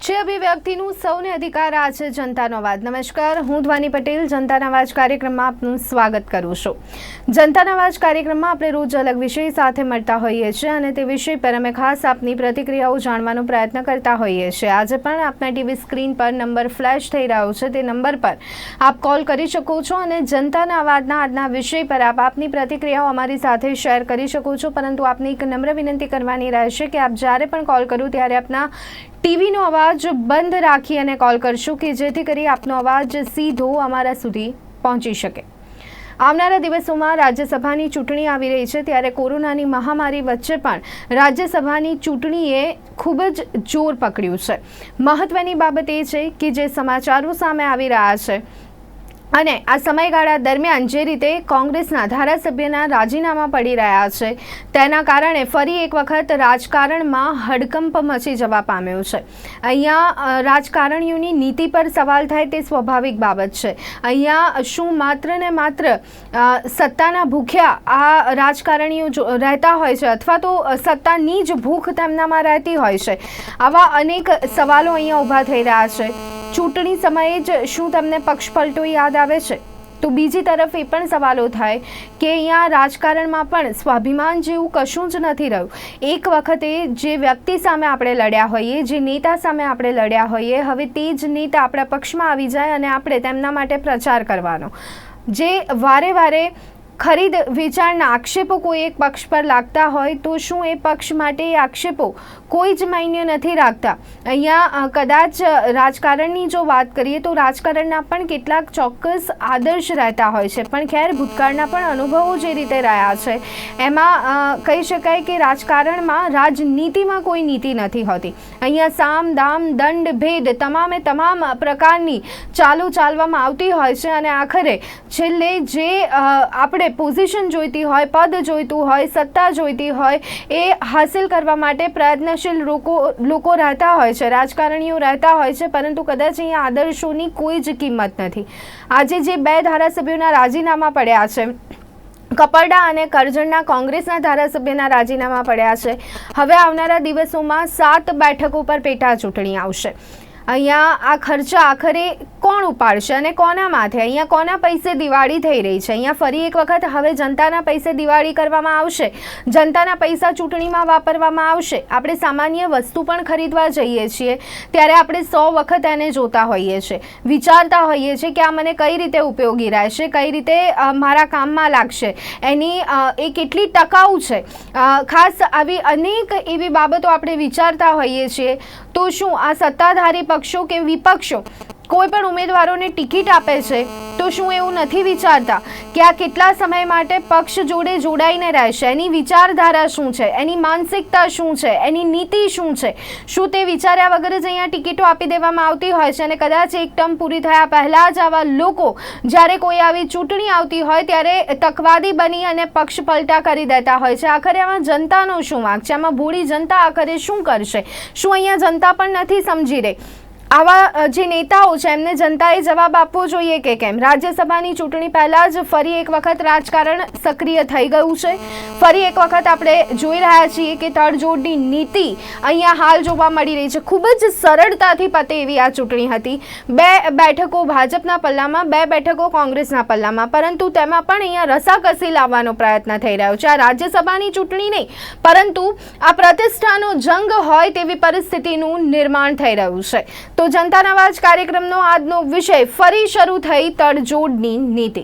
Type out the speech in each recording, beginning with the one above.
છે અભિવ્યક્તિનું સૌને અધિકાર આ છે જનતાનો અવાજ. નમસ્કાર, હું ધ્વાની પટેલ, જનતાના અવાજ કાર્યક્રમમાં આપનું સ્વાગત કરું છું. જનતાના અવાજ કાર્યક્રમમાં આપણે રોજ અલગ વિષય સાથે મળતા હોઈએ છીએ અને તે વિષય પર અમે ખાસ આપની પ્રતિક્રિયાઓ જાણવાનો પ્રયત્ન કરતા હોઈએ છીએ. આજે પણ આપના ટીવી સ્ક્રીન પર નંબર ફ્લેશ થઈ રહ્યો છે. તે નંબર પર આપ કોલ કરી શકો છો અને જનતાના અવાજના આજના વિષય પર આપ આપની પ્રતિક્રિયાઓ અમારી સાથે શેર કરી શકો છો. પરંતુ આપની એક નમ્ર વિનંતી કરવાની રહેશે કે આપ જ્યારે પણ કોલ કરું ત્યારે આપના ટીવીનો અવાજ બંધ રાખી અને કોલ કરશું કે જેથી કરી આપનો અવાજ સીધો અમારા સુધી પહોંચી શકે. આવનારા દિવસોમાં રાજ્યસભાની ચૂંટણી આવી રહી છે, ત્યારે કોરોનાની મહામારી વચ્ચે પણ રાજ્યસભાની ચૂંટણીએ ખૂબ જ જોર પકડ્યું છે. મહત્વની બાબત એ છે કે જે સમાચારો સામે આવી રહ્યા છે અને આ સમયગાળા દરમિયાન જે રીતે કોંગ્રેસના ધારાસભ્યના રાજીનામા પડી રહ્યા છે, તેના કારણે ફરી એક વખત રાજકારણમાં હડકંપ મચી જવા પામ્યો છે. અહીંયા રાજકારણીઓની નીતિ પર સવાલ થાય તે સ્વાભાવિક બાબત છે. અહીંયા શું માત્ર ને માત્ર સત્તાના ભૂખ્યા આ રાજકારણીઓ રહેતા હોય છે અથવા તો સત્તાની જ ભૂખ તેમનામાં રહેતી હોય છે? આવા અનેક સવાલો અહીંયા ઊભા થઈ રહ્યા છે. ચૂંટણી સમયે જ શું તમને પક્ષપલટો યાદ આવે છે. તો બીજી તરફ એ પણ સવાલો થાય કે અહીંયા રાજકારણમાં પણ સ્વાભિમાન જેવું કશું જ નથી રહ્યું. એક વખતે જે વ્યક્તિ સામે આપણે લડ્યા હોઈએ, જે નેતા સામે આપણે લડ્યા હોઈએ, હવે તે જ નેતા આપણા પક્ષમાં આવી જાય અને આપણે તેમના માટે પ્રચાર કરવાનો. જે વારે વારે ખરીદ વેચાણના આક્ષેપો કોઈ એક પક્ષ પર લાગતા હોય તો શું એ પક્ષ માટે એ આક્ષેપો કોઈ જ માન્ય નથી રાખતા? અહીંયા કદાચ રાજકારણની જો વાત કરીએ તો રાજકારણના પણ કેટલાક ચોક્કસ આદર્શ રહેતા હોય છે. પણ ખેર ભૂતકાળના પણ અનુભવો જે રીતે રહ્યા છે એમાં કહી શકાય કે રાજકારણમાં રાજનીતિમાં કોઈ નીતિ નથી હોતી. અહીંયા સામ દામ દંડ ભેદ તમામે તમામ પ્રકારની ચાલુ ચાલવામાં આવતી હોય છે અને આખરે છેલ્લે જે અ, પોઝિશન જોઈતી હોય, પદ જોઈતું હોય, સત્તા જોઈતી હોય, એ હાંસિલ કરવા માટે પ્રયત્નશીલ લોકો લોકો રહેતા હોય છે, રાજકારણીઓ રહેતા હોય છે, પરંતુ કદાચ અહીંયા આદર્શોની કોઈ જ કિંમત નથી. આજે જે બે ધારાસભ્યોના રાજીનામા પડ્યા છે, કપરડા અને કરજણના કોંગ્રેસના ધારાસભ્યના રાજીનામા પડ્યા છે, હવે આવનારા દિવસોમાં સાત બેઠકો પર પેટા ચૂંટણી આવશે. અહીંયા આ ખર્ચા આખરે કોણ ઉપાડશે અને કોના માથે? અહીંયા કોના પૈસે દિવાળી થઈ રહી છે? અહીંયા ફરી એક વખત હવે જનતાના પૈસે દિવાળી કરવામાં આવશે. જનતાના પૈસા ચૂંટણીમાં વાપરવામાં આવશે. આપણે સામાન્ય વસ્તુ પણ ખરીદવા જઈએ છીએ. ત્યારે આપણે સો વખત એને જોતા હોઈએ છીએ વિચારતા હોઈએ છીએ કે આ મને કઈ રીતે ઉપયોગી રહેશે, કઈ રીતે મારા કામમાં લાગશે. એની એ કેટલી ટકાઉ છે? ખાસ આવી અનેક એવી બાબતો આપણે વિચારતા હોઈએ છીએ. તો શું આ સત્તાધારી પક્ષો કે વિપક્ષો કોઈ પણ ઉમેદવારોને ટિકિટ આપે છે, તો શું એવું નથી વિચારતા કે આ કેટલા સમય માટે પક્ષ જોડે જોડાઈને રહેશે? એની વિચારધારા શું છે? એની માનસિકતા શું છે? એની નીતિ શું છે? શું તે વિચાર્યા વગર જ અહીંયા ટિકિટો આપી દેવામાં આવતી હોય છે? અને કદાચ એક ટર્મ પૂરી થયા પહેલાં જ આવા લોકો જ્યારે કોઈ આવી ચૂંટણી આવતી હોય ત્યારે તકવાદી બની અને પક્ષ પલટા કરી દેતા હોય છે. આખરે આમાં જનતાનો શું વાંક છે? આમાં ભૂળી જનતા આખરે શું કરશે? શું અહીંયા જનતા પણ નથી સમજી રહી? આવા જે નેતાઓ છે, એમને જનતાએ જવાબ આપવો જોઈએ કે કેમ? રાજ્યસભાની ચૂંટણી પહેલાં જ ફરી એક વખત રાજકારણ સક્રિય થઈ ગયું છે. ફરી એક વખત આપણે જોઈ રહ્યા છીએ કે તડજોડની નીતિ અહીંયા હાલ જોવા મળી રહી છે. ખૂબ જ સરળતાથી પતે એવી આ ચૂંટણી હતી. બે બેઠકો ભાજપના પલ્લામાં, બે બેઠકો કોંગ્રેસના પલ્લામાં. પરંતુ તેમાં પણ અહીંયા રસાકસી લાવવાનો પ્રયત્ન થઈ રહ્યો છે. આ રાજ્યસભાની ચૂંટણી નહીં, પરંતુ આ પ્રતિષ્ઠાનો જંગ હોય તેવી પરિસ્થિતિનું નિર્માણ થઈ રહ્યું છે. તો જનતાના અવાજ કાર્યક્રમનો આજનો વિષય ફરી શરૂ થઈ તડજોડની નીતિ.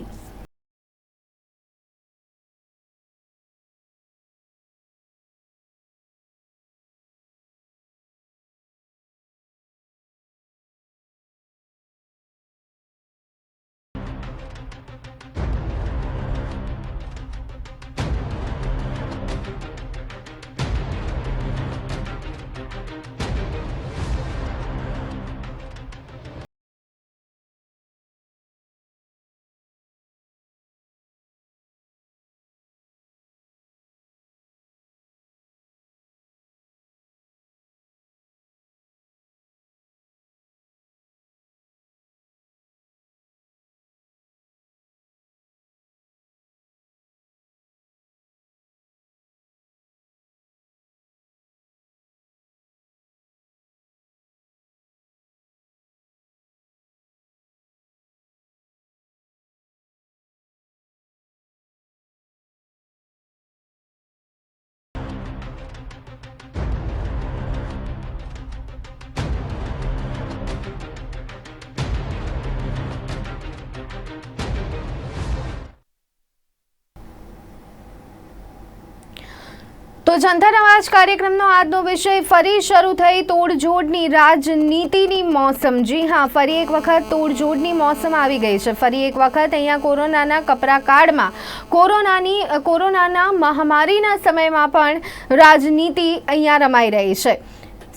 જનતા અવાજ કાર્યક્રમનો આજનો વિષય ફરી શરૂ થઈ તોડજોડની રાજનીતિની મોસમ. જી હા, ફરી એક વખત તોડજોડની મોસમ આવી ગઈ છે. ફરી એક વખત અહીંયા કોરોનાના કપરા કાળમાં કોરોનાની, કોરોનાના મહામારીના સમયમાં પણ રાજનીતિ અહીંયા રમાઈ રહી છે.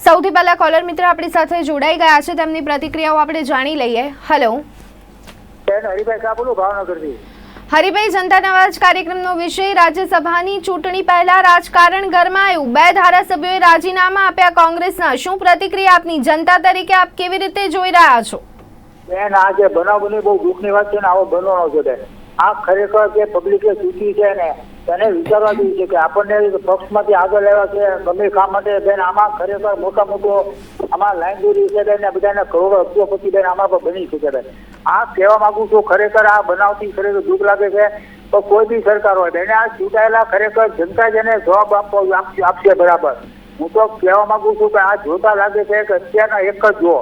સૌથી પહેલા કોલર મિત્ર આપણી સાથે જોડાઈ ગયા છે. તેમની પ્રતિક્રિયાઓ આપણે જાણી લઈએ. હેલો હરિભાઈ ભાવનગરથી. હરિભાઈ, જનતા નવાજ કાર્યક્રમનો વિષય રાજ્યસભાની ચૂંટણી પહેલા રાજકારણ ગરમાયું. બે ધારાસભ્યોએ રાજીનામા આપ્યા કોંગ્રેસના. શું પ્રતિક્રિયા આપની? જનતા તરીકે આપ કેવી રીતે જોઈ રહ્યા છો? બેન, આ જે બનાવ બની બહુ દુઃખની વાત છે ને, આવો બનવાનો છે બેન. આ ખરેખર જે પબ્લિકે ચૂંટી છે ને તેને વિચારવા જેવું છે કે આપણને પક્ષમાંથી આગળ લેવા છે, ગમે કામ માટે બેન આમાં ખરેખર મોટા મોટો આમાં લાઈન દોરી છે બેન બધાને કરોડો અબજોપતિ બેન આમાં પણ બની શકે બેન આ કહેવા માંગુ છું, ખરેખર આ બનાવથી ખરેખર દુઃખ લાગે છે તો કોઈ બી સરકાર હોય, બેને આ ચૂંટાયેલા ખરેખર જનતા જેને જવાબ આપવો આપશે બરાબર. હું તો કહેવા માંગુ છું કે આ જોતા લાગે છે કે અત્યારના એક જ જુઓ,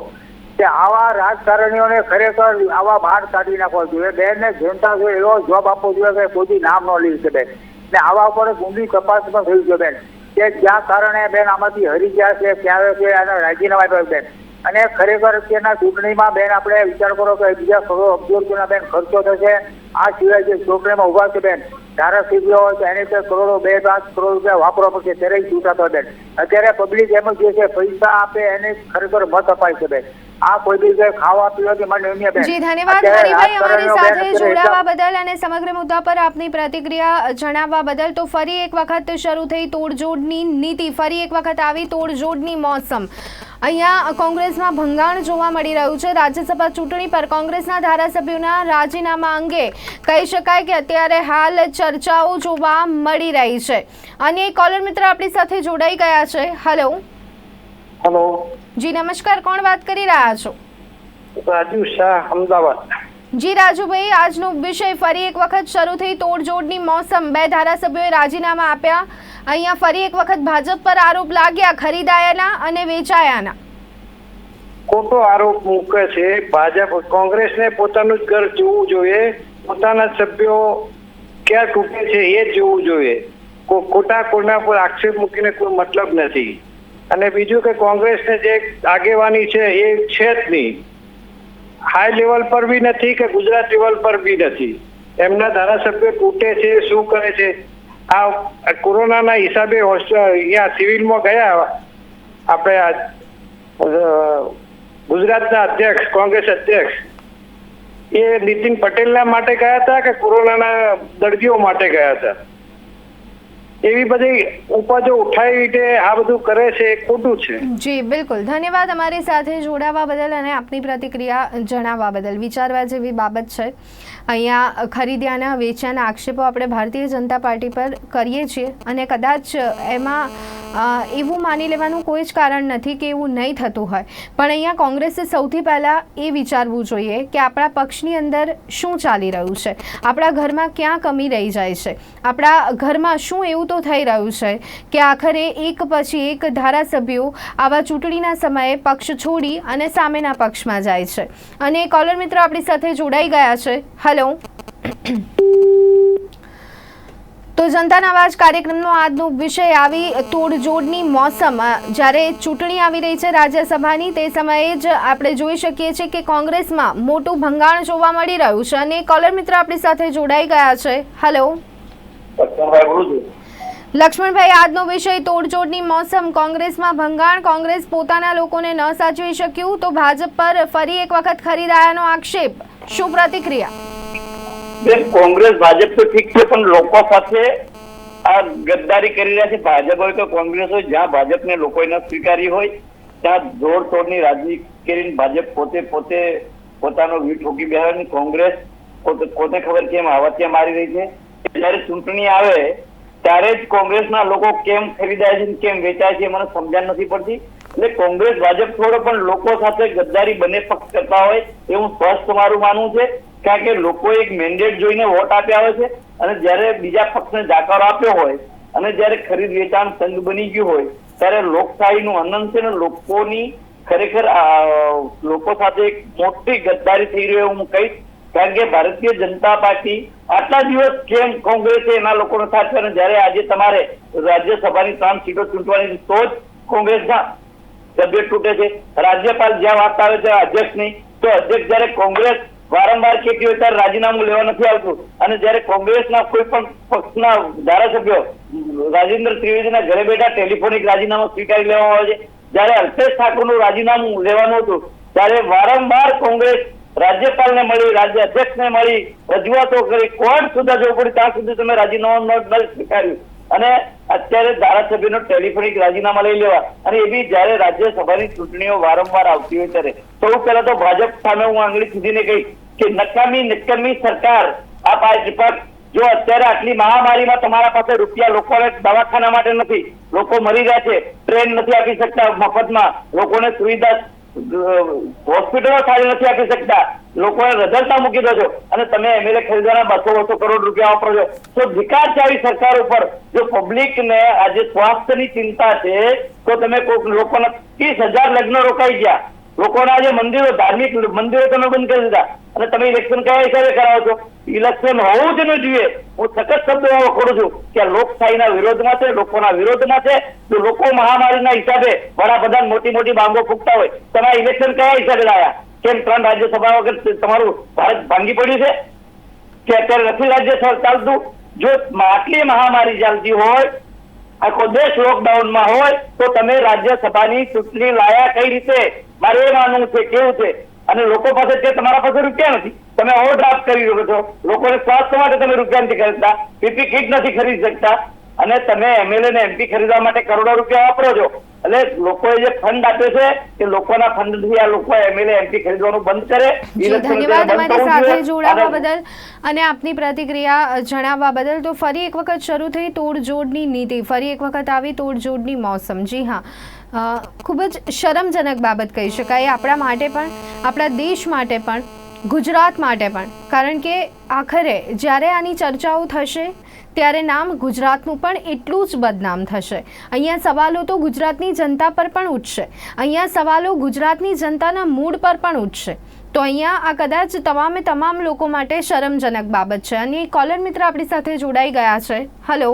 કે આવા રાજકારણીઓને ખરેખર આવા બહાર કાઢી નાખવા જોઈએ. બેન ને જનતા જોઈએ એવો જવાબ આપવો જોઈએ કે કોઈ નામ ન શકે. બેન ને આવા ઉપર ઊંડી તપાસ પણ થઈ છે બેન. કે જ્યાં કારણે બેન આમાંથી હરી ગયા છે ક્યારે છે અને રાજીનામા આપ્યા બેન. અને ખરેખર અત્યારના ચૂંટણીમાં બેન આપણે વિચાર કરો કે બીજા કરોડો અબજો રૂપિયાના બેન ખર્ચો થશે. આ સિવાય જે ચૂંટણીમાં ઊભા છે બેન, ધારાસભ્યો હોય તો એને કરોડો, બે પાંચ કરોડ રૂપિયા વાપરવા પડશે. ત્યારે છૂટાતો બેન. અત્યારે પબ્લિક એમ જ છે પૈસા આપે એને ખરેખર મત અપાય છે બેન. આ કોઈ બી જે ખાવા પીવાથી મને અન્ય બેન. જી ધન્યવાદ હરિભાઈ અમારી સાથે જોડાવા બદલ અને સમગ્ર મુદ્દા પર આપની પ્રતિક્રિયા જણાવવા બદલ તો ફરી એક વખત શરૂ થઈ તોડજોડની નીતિ. ફરી એક વખત આવી તોડજોડની મોસમ. અહીંયા કોંગ્રેસમાં ભંગાણ જોવા મળી રહ્યું છે. રાજ્યસભા ચૂંટણી પર કોંગ્રેસના ધારાસભ્યોના રાજીનામા અંગે કહી શકાય કે અત્યારે હાલ ચર્ચાઓ જોવા મળી રહી છે. અને કોલર મિત્ર આપણી સાથે જોડાઈ ગયા છે? હેલો હેલો જી નમસ્કાર. કોણ વાત કરી રહ્યા છો? રાજુ શાહ અમદાવાદ. જી રાજુભાઈ આજનો વિષય ફરી એક વખત શરૂ થઈ તોડજોડની મોસમ. બે ધારાસભ્યોએ રાજીનામા આપ્યા. અહીંયા ફરી એક વખત ભાજપ પર આરોપ લાગ્યા ખરીદાયાના અને વેચાયાના. ખોટો આરોપ મૂકે છે. ભાજપ કોંગ્રેસને પોતાનું જ ઘર જોવું જોઈએ. પોતાના સભ્યો ક્યાં તૂટે છે એ જોવું જોઈએ. ખોટા કોના પર આક્ષેપ મૂકીને કોઈ મતલબ નથી. અને બીજું કે કોંગ્રેસને જે આગેવાની છે એ છે જ નહીં. હાઈ લેવલ પર બી નથી કે ગુજરાત લેવલ પર બી નથી. એમના ધારાસભ્યો તૂટે છે, શું કરે છે? આ કોરોનાના હિસાબે અહીંયા સિવિલમાં ગયા આપણે ગુજરાતના અધ્યક્ષ, કોંગ્રેસ અધ્યક્ષ. એ નીતિન પટેલના માટે ગયા હતા કે કોરોનાના દર્દીઓ માટે ગયા હતા? એવી બધી ઉપજો રીતે આ બધું કરે છે, એ ખોટું છે. જી, બિલકુલ. ધન્યવાદ અમારી સાથે જોડાવા બદલ અને આપની પ્રતિક્રિયા જણાવવા બદલ. વિચારવા જેવી બાબત છે. અહીંયા ખરીદ્યાના વેચ્યાના આક્ષેપો આપણે ભારતીય જનતા પાર્ટી પર કરીએ છીએ અને કદાચ એમાં એવું માની લેવાનું કોઈ જ કારણ નથી કે એવું નહીં થતું હોય. પણ અહીંયા કોંગ્રેસે સૌથી પહેલાં એ વિચારવું જોઈએ કે આપણા પક્ષની અંદર શું ચાલી રહ્યું છે? આપણા ઘરમાં ક્યાં કમી રહી જાય છે? આપણા ઘરમાં શું એવું તો થઈ રહ્યું છે કે આખરે એક પછી એક ધારાસભ્યો આવા ચૂંટણીના સમયે પક્ષ છોડી અને સામેના પક્ષમાં જાય છે? અને કોલર મિત્ર આપણી સાથે જોડાઈ ગયા છે. હેલો તો જનતાના અવાજ કાર્યક્રમનો આજનો વિષય આવી તોડજોડની મોસમ. જ્યારે ચૂંટણી આવી રહી છે રાજ્યસભાની તે સમયે જ આપણે જોઈ શકીએ છીએ કે કોંગ્રેસમાં મોટું ભંગાણ જોવા મળી રહ્યું છે અને કોલર મિત્ર આપણી સાથે જોડાઈ ગયા છે. હેલો લક્ષ્મણભાઈ આજનો વિષય તોડજોડની મોસમ. કોંગ્રેસમાં ભંગાણ કોંગ્રેસ પોતાના લોકોને ન સાચવી શક્યું તો ભાજપ પર ફરી એક વખત ખરીદાયાનો આક્ષેપ. શું પ્રતિક્રિયા? બેન, કોંગ્રેસ, ભાજપ તો ઠીક છે, પણ લોકો સાથે આ ગદ્દારી કરી રહ્યા છે. ભાજપ હોય તો કોંગ્રેસ હોય, જ્યાં ભાજપને લોકોએ સ્વીકારી હોય, ત્યાં જોડ તોડની રાજનીતિ કરીને ભાજપ પોતે પોતે પોતાનો વી ઠોકી બેહાડની કોંગ્રેસ પોતે ખબર કેમ ત્યાં મારી રહી છે? જયારે ચૂંટણી આવે ત્યારે જ કોંગ્રેસના લોકો કેમ ખરીદાય છે કેમ વેચાય છે મને સમજણ નથી પડતી. એટલે કોંગ્રેસ, ભાજપ થોડો પણ લોકો સાથે ગદ્દારી બંને પક્ષ કરતા હોય એવું સ્પષ્ટ મારું માનવું છે. કારણ કે લોકો એક મેન્ડેટ જોઈને વોટ આપ્યા હોય છે અને જ્યારે બીજા પક્ષને જાકારો આપ્યો હોય અને જ્યારે ખરીદ વેચાણ સંઘ બની ગયું હોય, ત્યારે લોકશાહીનું આનંદ છે ને લોકોની ખરેખર લોકો સાથે એક મોટી ગદ્દારી થઈ રહ્યો હું કહીશ. કારણ કે ભારતીય જનતા પાર્ટી આટલા દિવસ કેમ કોંગ્રેસે એના લોકોનો સાથ કર્યો જયારે આજે તમારે રાજ્યસભાની ત્રણ સીટો ચૂંટવાની તો જ કોંગ્રેસના સભ્ય તૂટે છે. રાજ્યપાલ જ્યાં વાત આવે છે અધ્યક્ષની, તો અધ્યક્ષ જયારે કોંગ્રેસ વારંવાર કહેતી હોય ત્યારે રાજીનામું લેવા નથી આવતું. અને જયારે કોંગ્રેસના કોઈ પણ પક્ષના ધારાસભ્યો રાજેન્દ્ર ત્રિવેદીના ઘરે બેઠા ટેલિફોનિક રાજીનામું સ્વીકારી લેવામાં આવે છે. જયારે અલ્પેશ ઠાકોરનું રાજીનામું લેવાનું હતું, ત્યારે વારંવાર કોંગ્રેસ રાજ્યપાલને મળી રાજ્ય અધ્યક્ષને મળી, રજૂઆતો કરી કોર્ટ સુધી જવું પડ્યું ત્યાં સુધી તમે રાજીનામું સ્વીકાર્યું. અને અત્યારે ધારાસભ્યનો ટેલિફોનિક રાજીનામા લઈ લેવા. અને એ બી જયારે રાજ્યસભાની ચૂંટણીઓ વારંવાર આવતી હોય ત્યારે. સૌ પહેલા તો ભાજપ સામે હું આંગળી સીધીને કહી કે નકામી નકામી સરકાર આ પાર્ટી જો અત્યારે આટલી મહામારીમાં તમારા પાસે રૂપિયા લોકોને દવાખાના માટે નથી. લોકો મરી રહ્યા છે. ટ્રેન નથી આપી શકતા મફતમાં. લોકોને સુવિધા હોસ્પિટલો સારી નથી આપી શકતા. લોકોને રજળતા મૂકી દો છો. અને તમે એમએલએ ખરીદવાના બસો બસો કરોડ રૂપિયા વાપરો છો. તો ધિકાર સરકાર ઉપર. જો પબ્લિક ને આજે સ્વાસ્થ્યની ચિંતા છે, તો તમે કોઈક લોકોના ત્રીસ હજાર લગ્ન રોકાઈ ગયા. લોકોના જે મંદિરો, ધાર્મિક મંદિરો તમે બંધ કરી દીધા. અને તમે ઇલેક્શન કયા હિસાબે કરાવો છો? ઇલેક્શન હોવું જ ન જોઈએ. હું સખત શબ્દો એવો કરું છું કે લોકશાહીના વિરોધમાં છે, લોકોના વિરોધમાં છે. જો લોકો મહામારીના હિસાબે વડાપ્રધાન મોટી મોટી બાંગો ફૂકતા હોય, તમે ઇલેક્શન કયા હિસાબે લાયા? કેમ ત્રણ રાજ્યસભા વગર તમારું ભારત ભાંગી પડ્યું છે? કે અત્યારે નથી રાજ્ય ચાલતું? જો આટલી મહામારી ચાલતી હોય, આખો દેશ લોકડાઉનમાં હોય, તો તમે રાજ્યસભાની ચૂંટણી લાયા કઈ રીતે? મારે એ માનવું છે કેવું છે? અને લોકો પાસે જે તમારા પાસે રૂપિયા નથી તમે ઓવરડ્રાફ્ટ કરી શકો છો. લોકોને સ્વાસ્થ્ય માટે તમે રૂપિયા નથી ખરીદતા પીપી કીટ નથી ખરીદી શકતા. અને તમે એમએલએ ને એમપી ખરીદવા માટે કરોડો રૂપિયા વાપરો છો. એટલે લોકોએ જે ફંડ આપ્યો છે કે લોકોના ફંડથી આ લોકો એમએલએ એમપી ખરીદવાનું બંધ કરે. ધન્યવાદ અમારી સાથે જોડાવા બદલ અને આપની પ્રતિક્રિયા જણાવવા બદલ. તો ફરી એક વખત શરૂ થઈ તોડજોડની નીતિ. ફરી એક વખત આવી તોડજોડની મોસમ. જી હા. ખૂબ જ શરમજનક બાબત કહી શકાય. આપણા માટે પણ, આપણા દેશ માટે પણ, ગુજરાત માટે પણ. કારણ કે આખરે જ્યારે આની ચર્ચાઓ થશે, ત્યારે નામ ગુજરાતનું પણ એટલું જ બદનામ થશે. અહીંયા સવાલો તો ગુજરાતની જનતા પર પણ ઉઠશે. અહીંયા સવાલો ગુજરાતની જનતાના મૂડ પર પણ ઉઠશે. તો અહીંયા આ કદાચ તમામે તમામ લોકો માટે શરમજનક બાબત છે. અને કોલર મિત્ર આપણી સાથે જોડાઈ ગયા છે. હલો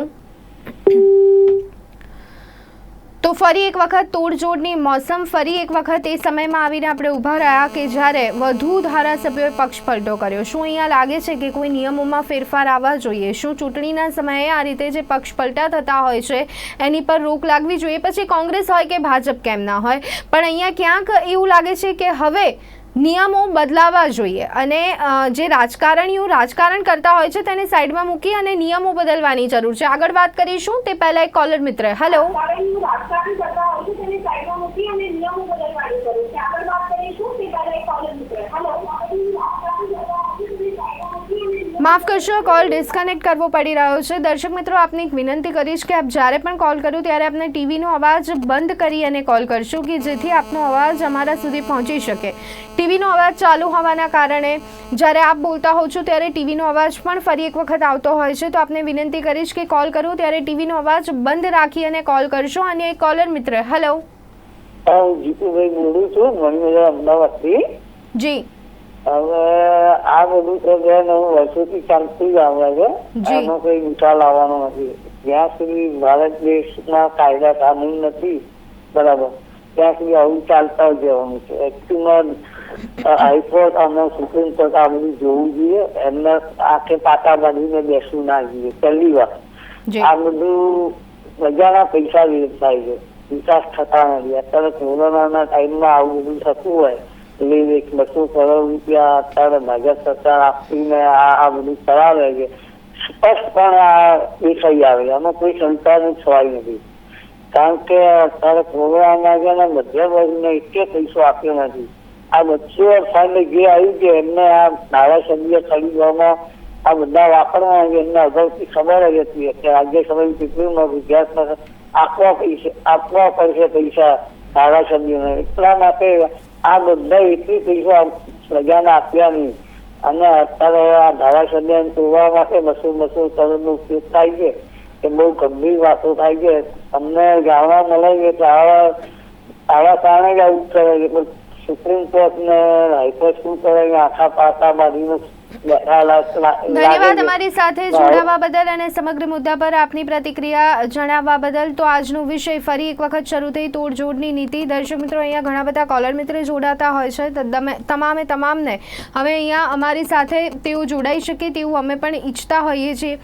તો ફરી એક વખત તોડજોડની મોસમ, ફરી એક વખત એ સમયમાં આવીને આપણે ઊભા રહ્યા કે જ્યારે વધુ ધારાસભ્યોએ પક્ષ પલટો કર્યો. શું અહીંયા લાગે છે કે કોઈ નિયમોમાં ફેરફાર આવવા જોઈએ? શું ચૂંટણીના સમયે આ રીતે જે પક્ષ પલટા થતા હોય છે, એની પર રોક લાગવી જોઈએ? પછી કોંગ્રેસ હોય કે ભાજપ કેમ ના હોય? પણ અહીંયા ક્યાંક એવું લાગે છે કે હવે નિયમો બદલાવા જોઈએ અને જે રાજકારણીઓ રાજકારણ કરતા હોય છે તેને સાઈડમાં મૂકી અને નિયમો બદલવાની જરૂર છે. આગળ વાત કરીશું, તે પહેલા એક કોલર મિત્ર. હલો હેલો માફ કરશો કોલ ડિસ્કનેક્ટ કરવો પડી રહ્યો છે. દર્શક મિત્રો આપને એક વિનંતી કરીશ કે આપ જ્યારે પણ કોલ કરો ત્યારે આપને ટીવીનો અવાજ બંધ કરી અને કોલ કરશો કે જેથી આપનો અવાજ અમારા સુધી પહોંચી શકે. ટીવીનો અવાજ ચાલુ હોવાના કારણે જ્યારે આપ બોલતા હો છો ત્યારે ટીવીનો અવાજ પણ ફરી એક વખત આવતો હોય છે. તો આપને વિનંતી કરીશ કે કોલ કરો ત્યારે ટીવીનો અવાજ બંધ રાખી અને કોલ કરશો. અને એક કોલર મિત્ર હેલો જીતુભાઈ બોલું છું. અમદાવાદથી. જી. હવે આ બધું તો બેન હું વર્ષોથી ચાલતું જ આવે છે. એનો કોઈ નિકાલ આવવાનો નથી. જ્યાં સુધી ભારત દેશમાં કાયદા કાનૂન નથી બરાબર ત્યાં સુધી આવું ચાલતા જ જવાનું છે. એકચ્યુઅલમાં હાઈકોર્ટ અને સુપ્રીમ કોર્ટ આ બધું જોવું જોઈએ. એમને આંખે પાટા બાંધીને બેસવું ના જોઈએ. પહેલી વાત. આ બધું પ્રજાના પૈસા વિરુદ્ધ થાય છે. વિકાસ થતા નથી. અત્યારે કોરોનાના ટાઈમમાં આવું બધું થતું હોય એક બસો કરોડ રૂપિયા અત્યારે ભાજપ સરકાર આપીને આ બધું કરાવે છે. સ્પષ્ટપણે આ દેખાઈ આવે આમાં કોઈ શંકાનું થવાય નથી. કારણ કે અત્યારે કોરોનાના છે ને વર્ગને એટલે પૈસો આપ્યો નથી. આ બચ્ચું ફંડ જે આવ્યું છે એમને આ ધારાસભ્ય ખરીદવામાં આ બધા વાપરવા એમને અગાઉથી ખબર જ હતી. કે રાજ્યસભાની ચૂંટણીમાં ગુજરાતમાં આપવા પૈસા આપવા પડશે પૈસા. ધારાસભ્યોને એટલા માટે આ બધા એટલી પૈસા પ્રજાને આપ્યા નહીં અને અત્યારે આ ધારાસભ્યને તોડવા માટે બસો બસો કરોડનો ઉપયોગ થાય છે. એ બહુ ગંભીર વાતો થાય છે. તમને જાણવા મળે છે કે આવા આવા કારણે જ આવું કરે છે. પણ સુપ્રીમ કોર્ટ ને હાઈકોર્ટ શું કરે આખા પાટા બાંધીને ધન્યવાદ. અમારી સાથે જોડાવા બદલ અને સમગ્ર મુદ્દા પર આપની પ્રતિક્રિયા જણાવવા બદલ તો આજનો વિષય ફરી એક વખત શરૂ થઈ તોડજોડની નીતિ. દર્શક મિત્રો અહીંયા ઘણા બધા કોલર મિત્ર જોડાતા હોય છે. તમામે તમામને હવે અહીંયા અમારી સાથે તેઓ જોડાઈ શકે તેવું અમે પણ ઈચ્છતા હોઈએ છીએ.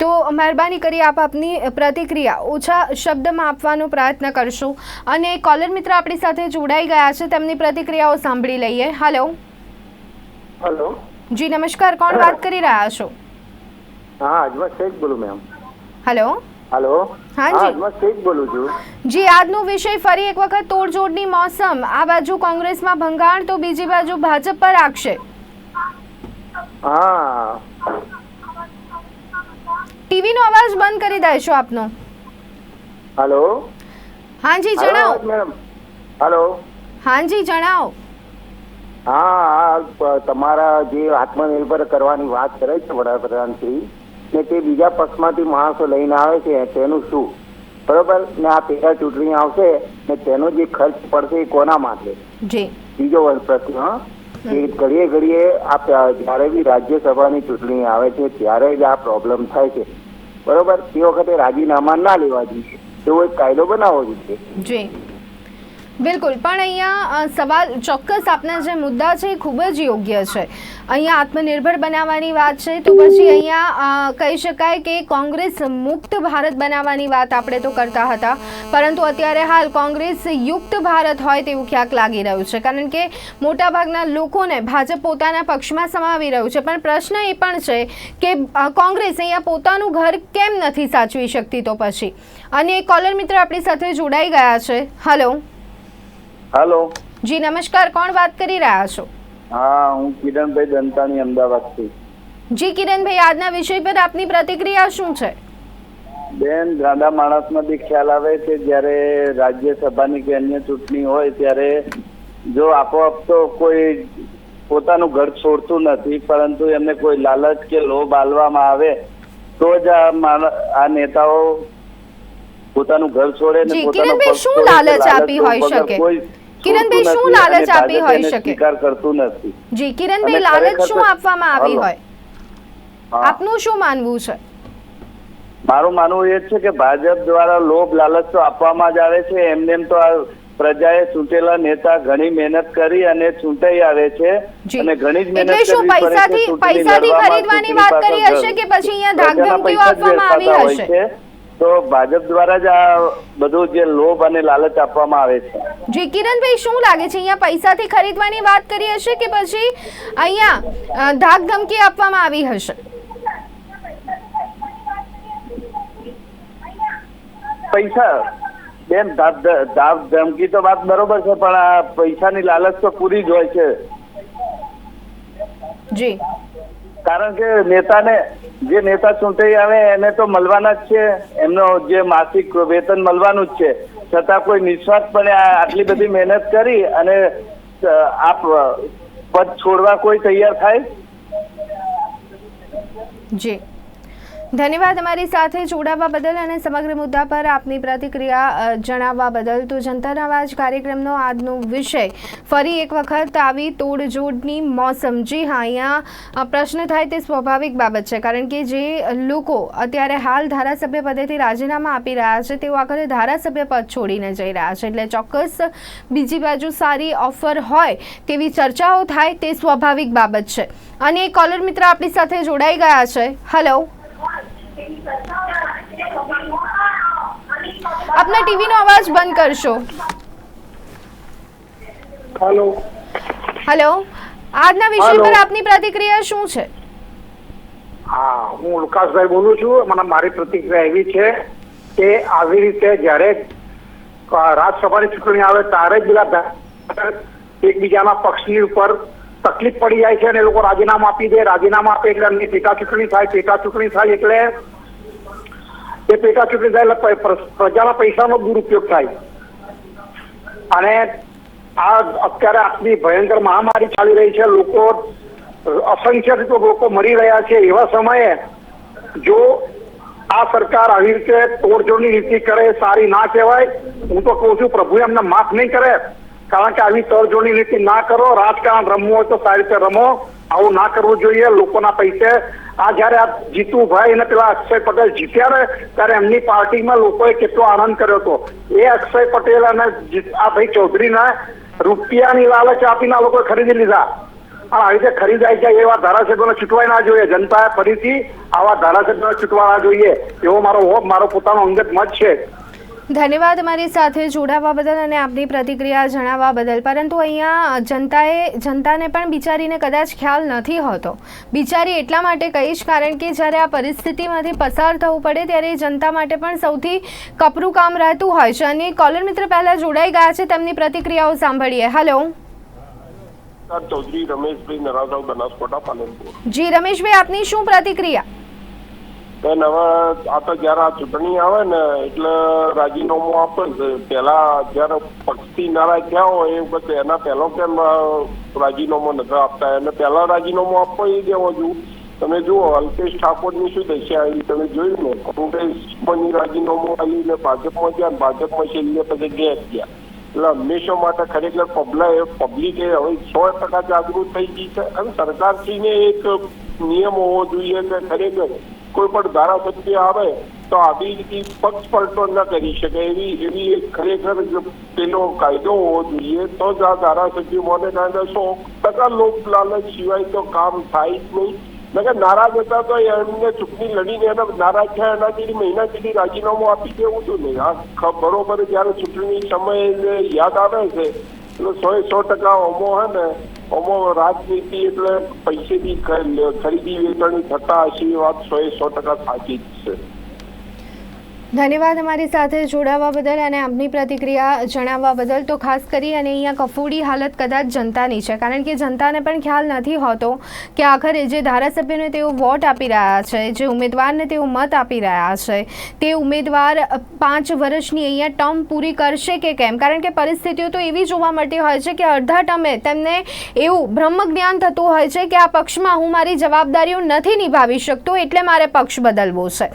તો મહેરબાની કરી આપ આપની પ્રતિક્રિયા ઓછા શબ્દમાં આપવાનો પ્રયત્ન કરશો. અને કોલર મિત્ર આપણી સાથે જોડાઈ ગયા છે. તેમની પ્રતિક્રિયાઓ સાંભળી લઈએ. હેલો હેલો જી નમસ્કાર. કોણ વાત કરી રહ્યા છો? હા અજમત શેખ બોલું મેમ હલો? હેલો? હા જી. અજમત શેખ બોલું છું. જી આજનો વિષય ફરી એક વખત તોડજોડની મોસમ. આ બાજુ કોંગ્રેસમાં ભંગાણ તો બીજી બાજુ ભાજપ પર આક્ષેપ. હા. ટીવીનો અવાજ બંધ કરી દેશો આપનો. હેલો? હાજી જણાવો. મેડમ. હેલો? હાજી જણાવો. હા આ તમારા જે આત્મનિર્ભર કરવાની વાત કરે છે વડાપ્રધાન શ્રી ને તે બીજા પક્ષમાંથી માણસો લઈને આવે છે તેનું શું? બરોબર? ને આ પેટા ચૂંટણી આવશે ને તેનો જે ખર્ચ પડશે એ કોના માટે? બીજો પ્રશ્ન? એ ઘડીએ ઘડીએ આ જ્યારે બી રાજ્યસભાની ચૂંટણી આવે છે ત્યારે જ આ પ્રોબ્લેમ થાય છે. બરોબર? તે વખતે રાજીનામા ના લેવા જોઈએ. એવો એક કાયદો બનાવવો જોઈએ. જી. બિલકુલ. પણ અહીંયા સવાલ ચોક્કસ આપના જે મુદ્દા છે એ ખૂબ જ યોગ્ય છે. અહીંયા આત્મનિર્ભર બનાવવાની વાત છે તો પછી અહીંયા કહી શકાય કે કોંગ્રેસ મુક્ત ભારત બનાવવાની વાત આપણે તો કરતા હતા. પરંતુ અત્યારે હાલ કોંગ્રેસ યુક્ત ભારત હોય તેવું ક્યાંક લાગી રહ્યું છે. કારણ કે મોટાભાગના લોકોને ભાજપ પોતાના પક્ષમાં સમાવી રહ્યું છે. પણ પ્રશ્ન એ પણ છે કે કોંગ્રેસ અહીંયા પોતાનું ઘર કેમ નથી સાચવી શકતી તો પછી? અને કોલર મિત્ર આપણી સાથે જોડાઈ ગયા છે. હલો હાલો. જી નમસ્કાર. કોણ વાત કરી રહ્યા છો? હા હું કિરણભાઈ દંતાણી અમદાવાદથી જી કિરણભાઈ આજના વિષય પર આપની પ્રતિક્રિયા શું છે? બેન ગાંડા માણસમાં બી ખ્યાલ આવે છે જ્યારે રાજ્યસભાની કે અન્ય ચૂંટણી હોય ત્યારે જો આપોઆપ તો કોઈ પોતાનું ઘર છોડતું નથી પરંતુ એમને કોઈ લાલચ કે લોભ આલવામાં આવે તો જ આ નેતાઓ પોતાનું ઘર છોડે ને પોતાનો શું લાલચ આપી હોય શકે? કોઈ કિરણભાઈ, શું લાલચ આપી હોય શકે? સ્વીકાર કરતું નથી. જી કિરણભાઈ લાલચ શું આપવામાં આવી હોય? આપનું શું માનવું છે? મારું માનવું એ છે કે ભાજપ દ્વારા લોભ લાલચ તો આપવામાં જ આવે છે. એમને એમ તો આ પ્રજાએ ચૂંટેલા નેતા ઘણી મહેનત કરી અને ચૂંટાઈ આવે છે. અને ઘણી જ મહેનત કરવી પડે છે પૈસાથી પૈસાથી ખરીદવાની વાત કરી હશે કે પછી અહીંયા ધાકધમકીઓ આપવામાં આવી હશે? છે. તો ભાજપ દ્વારા જ આ બધું જે લોભ અને લાલચ આપવામાં આવે છે. જી કિરણભાઈ શું લાગે છે? અહીંયા પૈસાથી ખરીદવાની વાત કરી હશે કે પછી અહીંયા ધાક ધમકી આપવામાં આવી હશે? પૈસા? બેન ધાક ધમકી તો વાત બરોબર છે પણ આ પૈસાની લાલચ તો પૂરી જ હોય છે. જી. કારણ કે નેતાને જે નેતા ચૂંટાઈ આવે એને તો મળવાના જ છે. એમનો જે માસિક વેતન મળવાનું જ છે. છતાં કોઈ નિસ્વાર્થપણે આટલી બધી મહેનત કરી અને આપ પદ છોડવા કોઈ તૈયાર થાય? જી. ધન્યવાદ અમારી સાથે જોડાવા બદલ અને સમગ્ર મુદ્દા પર આપની પ્રતિક્રિયા જણાવવા બદલ. તો જનતાના અવાજ કાર્યક્રમનો આજનો વિષય. ફરી એક વખત આવી તોડજોડની મોસમ. જી હા, અહીંયા પ્રશ્ન થાય તે સ્વાભાવિક બાબત છે. કારણ કે જે લોકો અત્યારે હાલ ધારાસભ્ય પદેથી રાજીનામા આપી રહ્યા છે, તેઓ આખરે ધારાસભ્ય પદ છોડીને જઈ રહ્યા છે. એટલે ચોક્કસ બીજી બાજુ સારી ઓફર હોય તેવી ચર્ચાઓ થાય તે સ્વાભાવિક બાબત છે. અને કોલર મિત્ર આપણી સાથે જોડાઈ ગયા છે. હલો આપના ટીવીનો અવાજ બંધ કરશો. હેલો હેલો આજના વિષય. પર આપની પ્રતિક્રિયા શું છે? હા હું લુકાસભાઈ બોલું છું. મને મારી પ્રતિક્રિયા એવી છે કે આવી રીતે જ્યારે રાજ્યસભાની ચૂંટણી આવે ત્યારે જ બધા એકબીજાના પક્ષની ઉપર તકલીફ પડી જાય છે અને એ લોકો રાજીનામું આપી દે. રાજીનામા આપે એટલે એમની પેટા ચૂંટણી થાય. પેટા ચૂંટણી થાય એટલે એ પેટા ચૂંટણી થાય એટલે પ્રજાના પૈસાનો દુરુપયોગ થાય. અને આ અત્યારે આટલી ભયંકર મહામારી ચાલી રહી છે. લોકો અસંખ્ય લોકો મરી રહ્યા છે. એવા સમયે જો આ સરકાર આવી રીતે તોડજોડની નીતિ કરે, સારી ના કહેવાય, હું તો કહું છું પ્રભુ એમને માફ નહીં કરે. કારણ કે આવી તરજોડી નીતિ ના કરો, રાજકારણ રમવું હોય તો સારી રીતે રમો. આવું ના કરવું જોઈએ, લોકોના પૈસે. આ જયારે આ જીતુભાઈ અને પેલા અક્ષય પટેલ જીત્યા ત્યારે એમની પાર્ટીમાં લોકોએ કેટલો આનંદ કર્યો હતો. એ અક્ષય પટેલ અને આ ભાઈ ચૌધરીના રૂપિયાની લાલચ આપીને આ લોકોએ ખરીદી લીધા. આવી રીતે ખરીદાઈ જાય એવા ધારાસભ્યોને છૂટવાય ના જોઈએ. જનતાએ ફરીથી આવા ધારાસભ્યોને ચૂંટવા ના જોઈએ. એવો મારો મારો પોતાનો અંગત મત છે. ધન્યવાદ મારી સાથે જોડાવા બદલ અને આપની પ્રતિક્રિયા જણાવવા બદલ. પરંતુ અહીંયા જનતાએ જનતાને પણ બિચારીને કદાચ ખ્યાલ નથી હોતો. બિચારી એટલા માટે કહીશ કારણ કે જ્યારે આ પરિસ્થિતિમાંથી પસાર થવું પડે ત્યારે જનતા માટે પણ સૌથી કપરું કામ રહેતું હોય છે. અને કોલર મિત્ર પહેલાં જોડાઈ ગયા છે તેમની પ્રતિક્રિયાઓ સાંભળીએ. હેલો ચૌધરી રમેશભાઈ પાલનપુર. જી રમેશભાઈ આપની શું પ્રતિક્રિયા? બેન, હવે આ તો જયારે આ ચૂંટણી આવે ને, એટલે રાજીનામું આપે છે. પેલા જયારે પક્ષથી નારાજ થયા હોય, એ વખતે એના પહેલો કેમ રાજીનામો નથી આપતા? એને પહેલા રાજીનામું આપવો એ દેવો છું તમે જુઓ, અલ્પેશ ઠાકોરની શું દશા આવી તમે જોયું ને કોંગ્રેસમાં રાજીનામું આવી ને ભાજપમાં ગયા ભાજપમાં છેલ્લે પછી ગયા ગયા. એટલે હંમેશા માટે ખરેખર પબ્લિક પબ્લિકે હવે સો ટકા જાગૃત થઈ ગઈ છે. અને સરકારશ્રીને એક નિયમ હોવો જોઈએ કે ખરેખર કોઈ પણ ધારાસભ્ય આવે તો આવી રીતે પક્ષ પલટો ન કરી શકે. એવી એવી ખરેખર પેલો કાયદો હોવો જોઈએ. તો જ આ ધારાસભ્યો મને કારણે સો ટકા લોક લાલચ સિવાય તો કામ થાય જ નહીં. નકર નારાજ હતા તો એમને ચૂંટણી લડીને એને નારાજ થયા એના જેવી મહિના સુધી રાજીનામું આપી દેવું હતું નહીં. આ બરોબર જયારે ચૂંટણી સમયે યાદ આવે છે, એટલે સો સો ટકા અમો હે ને ઓમો રાજનીતિ એટલે પૈસેથી ખરીદી વેચાણી થતા હશે એ વાત સો એ સો ટકા સાચી જ છે. ધન્યવાદ અમારી સાથે જોડાવા બદલ અને આપની પ્રતિક્રિયા જણાવવા બદલ. તો ખાસ કરી અને અહીંયા કફોડી હાલત કદાચ જનતાની છે, કારણ કે જનતાને પણ ખ્યાલ નથી હોતો કે આખરે જે ધારાસભ્યને તેઓ વોટ આપી રહ્યા છે, જે ઉમેદવારને તેઓ મત આપી રહ્યા છે, તે ઉમેદવાર પાંચ વર્ષની અહીંયા ટર્મ પૂરી કરશે કે કેમ? કારણ કે પરિસ્થિતિઓ તો એવી જોવા મળતી હોય છે કે અડધા ટર્મે તેમને એવું બ્રહ્મ જ્ઞાન થતું હોય છે કે આ પક્ષમાં હું મારી જવાબદારીઓ નથી નિભાવી શકતો, એટલે મારે પક્ષ બદલવો છે.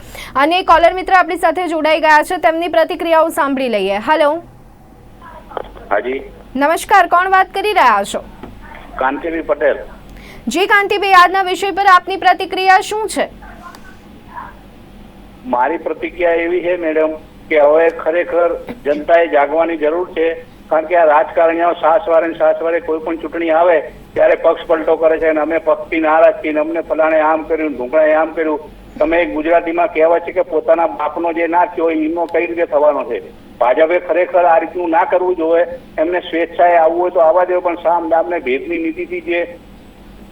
અને કોલર મિત્ર, આપણી સાથે જોડાઈ ગયા છે. તેમની પ્રતિક્રિયાઓ સાંભળી લઈએ. હેલો હાજી. નમસ્કાર કોણ વાત કરી રહ્યા છો? કાંતિભાઈ પટેલ. જી કાંતિભાઈ આજના વિષય પર આપની પ્રતિક્રિયા શું છે? મારી પ્રતિક્રિયા એવી છે મેડમ કે હવે ખરેખર જનતાએ જાગવાની જરૂર છે કારણ કે આ રાજકારણીઓ સાસવારે ને સાસવારે કોઈ પણ ચૂંટણી આવે ત્યારે પક્ષ પલટો કરે છે અને અમે પક્ષથી નારાજ છીએ અમને ફલાણે આમ કર્યું ને આમ કર્યું. તમે ગુજરાતીમાં કહેવાય છે કે પોતાના બાપનો જે ના થયો એનો કઈ રીતે થવાનો છે? ભાજપે ખરેખર આ રીતનું ના કરવું જોઈએ, એમને સ્વેચ્છાએ આવવું હોય તો આવવા દેવું, પણ સામ દામને ભેદની નીતિથી જે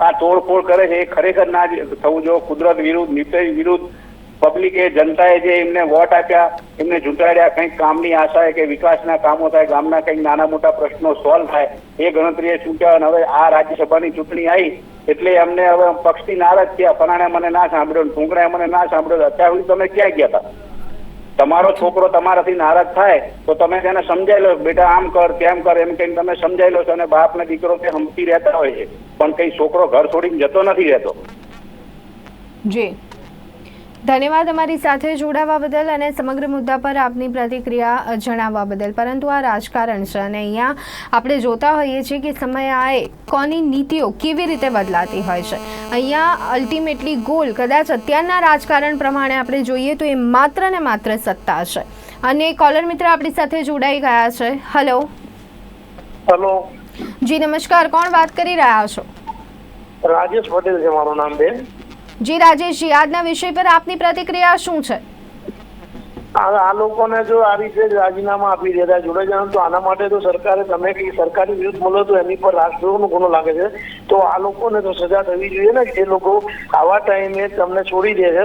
આ તોડફોડ કરે છે, એ ખરેખર ના થવું જોઈએ. કુદરત વિરુદ્ધ નીતિ વિરુદ્ધ પબ્લિકે જનતાએ જે એમને વોટ આપ્યા, એમને ચૂંટાડ્યા કંઈક કામની આશાએ કે વિકાસના કામો થાય, ગામના કંઈક નાના મોટા પ્રશ્નો સોલ્વ થાય, એ ગણતરીએ ચૂંટ્યા અને હવે આ રાજ્યસભાની ચૂંટણી આવી એટલે એમને હવે પક્ષથી નારાજ થયા. ફલાણે મને ના સાંભળ્યો ને મને ના સાંભળ્યો અત્યાર સુધી તમે ક્યાં ગયા હતા? તમારો છોકરો તમારાથી નારાજ થાય તો તમે તેને સમજાઈ લો બેટા આમ કર, તેમ કર, એમ કહીને તમે સમજાઈ લો છો અને બાપ ને દીકરો તે હમતી રહેતા હોય છે. પણ કઈ છોકરો ઘર છોડીને જતો નથી રહેતો. જી. ધન્યવાદ અમારી સાથે જોડાવા બદલ અને સમગ્ર મુદ્દા પર આપની પ્રતિક્રિયા જણાવવા બદલ. પરંતુ આ રાજકારણ છે અને અહીંયા આપણે જોતા હોઈએ છીએ કે સમયાએ કોની નીતિઓ કેવી રીતે બદલાતી હોય છે. અહીંયા અલ્ટિમેટલી ગોલ કદાચ અત્યારના રાજકારણ પ્રમાણે આપણે જોઈએ તો એ માત્ર ને માત્ર સત્તા છે. અને કોલર મિત્ર આપણી સાથે જોડાઈ ગયા છે. હલો હલો જી નમસ્કાર. કોણ વાત કરી રહ્યા છો? રાજેશ પટેલ છે મારું નામ બેન. જી રાજેશજી, આજના વિષય પર આપની પ્રતિક્રિયા શું છે? આ લોકોને જો આ રીતે રાજીનામા આપી દેતા જોડે જાણ, તો આના માટે તો સરકારે તમે કઈ સરકારી વિરુદ્ધ બોલો તો એની પર રાષ્ટ્રનો ગુનો લાગે છે. તો આ લોકોને તો સજા થવી જોઈએ ને, જે લોકો આવા ટાઈમે તમને છોડી દે છે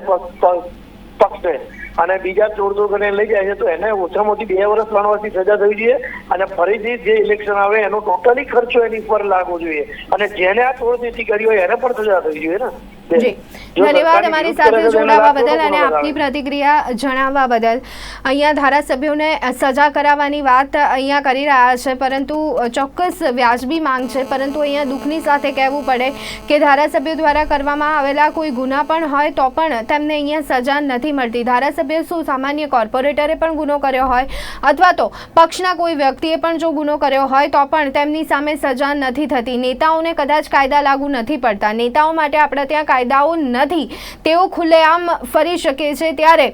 પક્ષે અને બીજા ચોર ચોર કરીને લઈ જાય છે તો એને ઓછામાં ઓછી બે વર્ષ ત્રણ વર્ષની સજા થવી જોઈએ અને ફરીથી જે ઇલેક્શન આવે એનો ટોટલી ખર્ચો એની પર લાગવો જોઈએ. અને જેને આ ચોર નીતિ કરી હોય એને પણ સજા થવી જોઈએ ને. ધન્યવાદ અમારી સાથે જોડાવા બદલ અને આપની પ્રતિક્રિયા જણાવવા બદલ. અહીંયા ધારાસભ્યોને સજા કરાવવાની વાત અહીંયા કરી રહ્યા છે પરંતુ ચોક્કસ વ્યાજબી માંગ છે. પરંતુ અહીંયા દુઃખની સાથે કહેવું પડે કે ધારાસભ્યો દ્વારા કરવામાં આવેલા કોઈ ગુના પણ હોય તો પણ તેમને અહીંયા સજા નથી મળતી. ધારાસભ્ય ધારાસભ્ય શું સામાન્ય કોર્પોરેટરે પણ ગુનો કર્યો હોય અથવા તો પક્ષના કોઈ વ્યક્તિએ પણ જો ગુનો કર્યો હોય તો પણ તેમની સામે સજા નથી થતી. નેતાઓને કદાચ કાયદા લાગુ નથી પડતા. નેતાઓ માટે આપણા ત્યાં કાયદાઓ નથી. તેઓ ખુલ્લેઆમ ફરી શકે છે. ત્યારે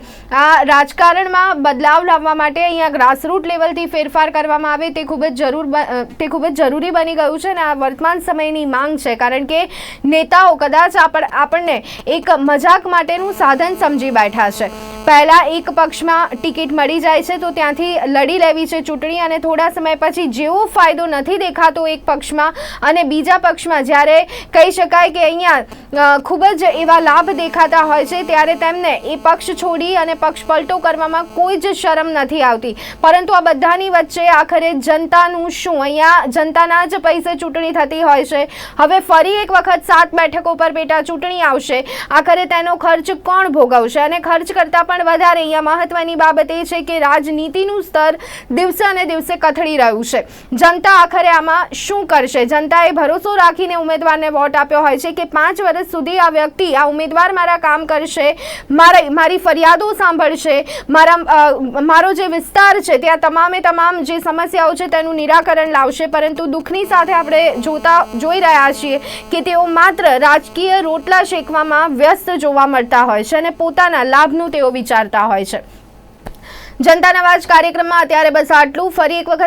આ રાજકારણમાં બદલાવ લાવવા માટે અહીંયા ગ્રાસરૂટ લેવલથી ફેરફાર કરવામાં આવે તે ખૂબ જ જરૂર તે ખૂબ જ જરૂરી બની ગયું છે અને આ વર્તમાન સમયની માંગ છે. કારણ કે નેતાઓ કદાચ આપણ, આપણને એક મજાક માટેનું સાધન સમજી બેઠા છે. પહેલા એક પક્ષમાં ટિકિટ મળી જાય છે, તો ત્યાંથી લડી લેવી છે ચૂંટણી અને થોડા સમય પછી જેવો ફાયદો નથી દેખાતો એક પક્ષમાં અને બીજા પક્ષમાં. જ્યારે કહી શકાય કે અહીંયા ખૂબ જ એવા લાભ દેખાતા હોય છે, ત્યારે તેમને એ પક્ષ છોડી અને પક્ષ પલટો કરવામાં કોઈ જ શરમ નથી આવતી. પરંતુ આ બધાની વચ્ચે આખરે જનતાનું શું? અહીંયા જનતાના જ પૈસે ચૂંટણી થતી હોય છે. હવે ફરી એક વખત સાત બેઠકો પર પેટા ચૂંટણી આવશે. આખરે તેનો ખર્ચ કોણ ભોગવશે? અને ખર્ચ કરતાં પણ વધારે. અહીંયા મહત્વની બાબત એ છે કે રાજનીતિનું સ્તર દિવસે અને દિવસે કથળી રહ્યું છે. જનતા આખરે આમાં શું કરશે? જનતાએ ભરોસો રાખીને ઉમેદવારને વોટ આપ્યો હોય છે કે પાંચ વર્ષ સુધી આ વ્યક્તિ, આ ઉમેદવાર મારા કામ કરશે, મારા, મારી ફરિયાદો સાંભળશે, મારા મારો જે વિસ્તાર છે, ત્યાં તમામે તમામ જે સમસ્યાઓ છે તેનું નિરાકરણ લાવશે. પરંતુ દુઃખની સાથે આપણે જોતા, જોઈ રહ્યા છીએ કે તેઓ માત્ર રાજકીય રોટલા શેકવામાં વ્યસ્ત જોવા મળતા હોય છે અને પોતાના લાભનું તેઓ વિચારતા હોય છે. જનતાના અવાજ કાર્યક્રમમાં અત્યારે બસ આટલું. ફરી એક વખત